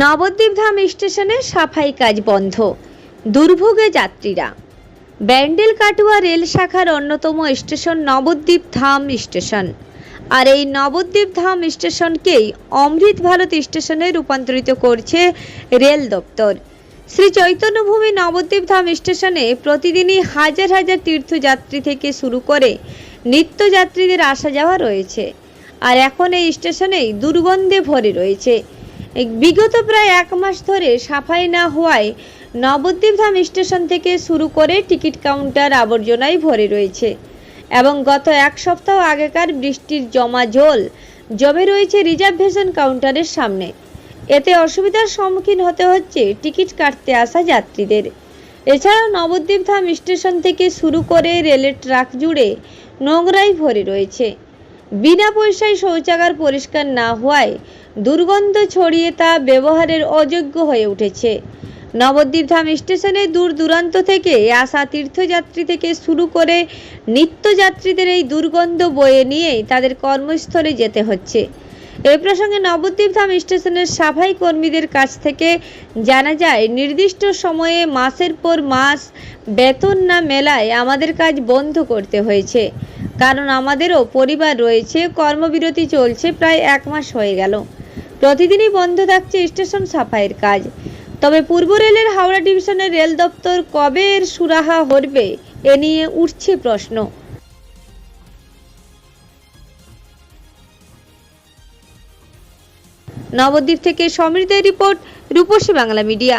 নবদ্বীপ ধাম স্টেশনে সাফাই কাজ বন্ধ। দুর্ভোগে যাত্রীরা। ব্যান্ডেল কাটুয়া রেল শাখার অন্যতম স্টেশন নবদ্বীপ ধাম স্টেশন। আর এই নবদ্বীপ ধাম স্টেশনকেই অমৃত ভারত স্টেশনে রূপান্তরিত করছে রেল দপ্তর। শ্রী চৈতন্যভূমি নবদ্বীপ ধাম স্টেশনে প্রতিদিনই হাজার হাজার তীর্থযাত্রী থেকে শুরু করে নিত্যযাত্রীদের আসা যাওয়া রয়েছে। আর এখন এই স্টেশনেই দুর্গন্ধে ভরে রয়েছে। বিগত প্রায় এক মাস ধরে সাফাই না হওয়ায় নবদ্বীপ ধাম স্টেশন থেকে শুরু করে টিকিট কাউন্টার আবর্জনায় ভরে রয়েছে এবং গত এক সপ্তাহ আগেকার বৃষ্টির জমা জল জমে রয়েছে রিজার্ভেশন কাউন্টারের সামনে। এতে অসুবিধার সম্মুখীন হতে হচ্ছে টিকিট কাটতে আসা যাত্রীদের। এছাড়াও নবদ্বীপ ধাম স্টেশন থেকে শুরু করে রেলের ট্রাক জুড়ে নোংরাই ভরে রয়েছে। বিনা পয়সায় শৌচাগার পরিষ্কার না হওয়ায় দুর্গন্ধ ছড়িয়ে তা ব্যবহারের অযোগ্য হয়ে উঠেছে। নবদ্বীপ ধাম স্টেশনে দূর দূরান্ত থেকে আসা তীর্থযাত্রী থেকে শুরু করে নিত্যযাত্রীদের এই দুর্গন্ধ বয়ে নিয়েই তাদের কর্মস্থলে যেতে হচ্ছে। এ প্রসঙ্গে নবদ্বীপ ধাম স্টেশনের সাফাই কর্মীদের কাছ থেকে জানা যায়, নির্দিষ্ট সময়ে মাসের পর মাস বেতন না মেলায় আমাদের কাজ বন্ধ করতে হয়েছে। কারণ আমাদেরও পরিবার রয়েছে, কর্মবিরতি চলছে, প্রায় এক মাস হয়ে গেল। প্রতিদিনই বন্ধ থাকছে স্টেশন সাফাইয়ের কাজ। তবে পূর্ব রেলের হাওড়া ডিভিশনের রেল দপ্তর কবে এর সুরাহা হরবে, এ নিয়ে উঠছে প্রশ্ন। নবদ্বীপ থেকে সমৃদ্ধের রিপোর্ট রূপসী বাংলা মিডিয়া।